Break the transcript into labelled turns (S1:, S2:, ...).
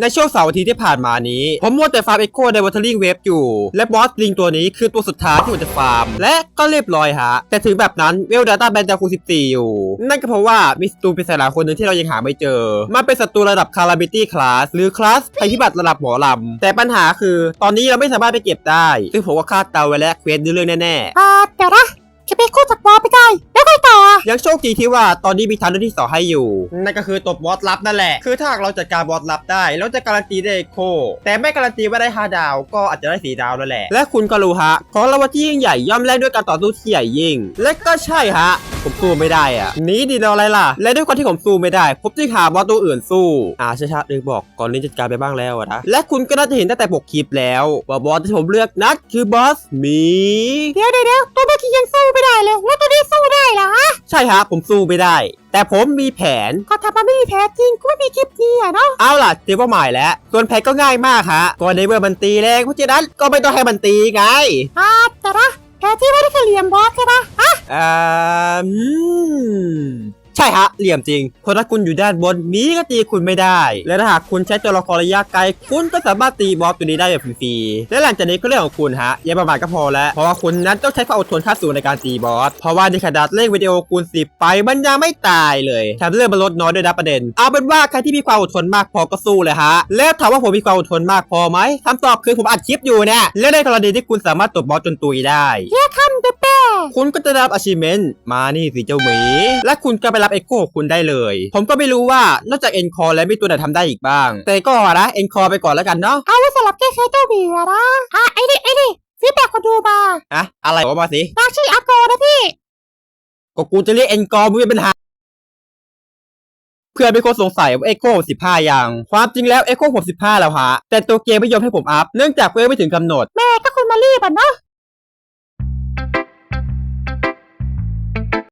S1: ในช่วงเสาร์อาทิตย์ที่ผ่านมานี้ ผมมัวแต่ฟาร์มเอ็กโคในวอเทอร์ลิงเวฟอยู่ และบอสลิงตัวนี้คือตัวสุดท้ายที่ผมจะฟาร์ม และก็เรียบร้อยฮะ แต่ถึงแบบนั้นเวลดาต้าแบนจะคู14 อยู่ นั่นก็เพราะว่ามีศัตรูปริศนาคนหนึ่งที่เรายังหาไม่เจอ มันเป็นศัตรูระดับคาราบิตี้คลาสหรือคลาสภัยพิบัติระดับหมอลำ แต่ปัญหาคือตอนนี้เราไม่สามารถไปเก็บได้ ซึ่งผมก็คาดเดาไว้แล้วเควสเรื่องแน่ๆ
S2: อ่าเดี๋ยวนะจะไปคู่จากบอสไปได้ อะ
S1: ยังโชคดีที่ว่าตอนนี้มีทางเลือกที่สองให้อยู่ นั่นก็คือตบบอสลับนั่นแหละ คือถ้าหากเราจัดการบอสลับได้เราจะการันตีได้โค แต่ไม่การันตีว่าได้5ดาว ก็อาจจะได้4ดาวแล้วแหละ และคุณก็รู้ฮะ ของรางวัลที่ยิ่งใหญ่ย่อมแลกด้วยการต่อสู้ที่ใหญ่ยิ่ง และก็ใช่ฮะ ผมสู้ไม่ได้อะหนี้ดีรออะไรล่ะ และด้วยความที่ผมสู้ไม่ได้ผมจึงหาบอสตัวอื่นสู้ อ่าใช่ๆเลยบอกก่อนนี้จัดการไปบ้างแล้วอะนะ และคุณก็น่าจะเห็นตั้งแต่ปกคลิปแล้วว่าบอสที่ผมเลือกนัดคือบอสหมี
S2: เดี๋ยวเดี๋ยวเดี๋ยวตัวเมื่อกี้ยัง เหรอฮะ
S1: ใช่ฮะผมสู้ไม่ได้ แต่ผมมีแผน
S2: ก็ถ้ามันไม่มีแพ้จริงก็ไม่มีคลิปนี้อะเนาะ
S1: เอาล่ะเตรียมเป้าหมายแล้ว ส่วนแพ็กก็ง่ายมากฮะก็ในเมื่อมันตีแรงเพราะฉะนั้นก็ไม่ต้องให้มันตีไง
S2: อ่าแต่นะแกที่ไม่ได้แค่เหลี่ยมบอสใช่ปะฮะ
S1: อ่าอืมใช่ฮะ เหลี่ยมจริง เพราะถ้าคุณอยู่ด้านบนมีก็ตีคุณไม่ได้ และถ้าหากคุณใช้ตัวละครระยะไกล คุณก็สามารถตีบอสตัวนี้ได้แบบฟรีๆและหลังจากนี้ก็เรื่องของคุณฮะอย่าประมาทก็พอแล้ว เพราะว่าคุณนั้นต้องใช้ความอดทนขั้นสูงในการตีบอส เพราะว่าในขนาดเลขวิดีโอคูณ10ไปมันยังไม่ตายเลยแถมเรื่องมันลดน้อยด้วยนะประเด็น เอาเป็นว่าใครที่มีความอดทนมากพอก็สู้เลยฮะ แล้วถามว่าผมมีความอดทนมากพอไหมคำตอบคือผมอัดคลิปอยู่เนี่ยและในกรณีที่คุณสามารถตบบอสจนตุยได้
S2: เฮีย คำเดเป้
S1: คุณก็จะได้รับ achievement มานี่สิเจ้าหมี และคุณก็ไปรับเอ็กโคของคุณได้เลย ผมก็ไม่รู้ว่านอกจากเอ็นคอแล้วมีตัวไหนทำได้อีกบ้าง แต่ก็นะเอ็นคอไปก่อนแล้วกันเนาะ
S2: เอาไว้สำหรับแก้แค้นเจ้าเบียร์นะอะไอ้นี่ไอ้นี่ฟีดแบ็กคนดูมา
S1: อะอะไรวะมาสิ
S2: นางชื่ออาโกนะพี่
S1: ก็กูจะเรียกเอ็นคอมึงเป็นปัญหาเพื่อนเป็นคนสงสัยว่าเอ็กโคผม15อย่างความจริงแล้วเอ็กโคผม15แล้วฮะ แต่ตัวเกมไม่ยอมให้ผมอัพ เนื่องจากเวลไม่ถึงกำหนด
S2: แม่ก็คุณมารีบอะเนาะ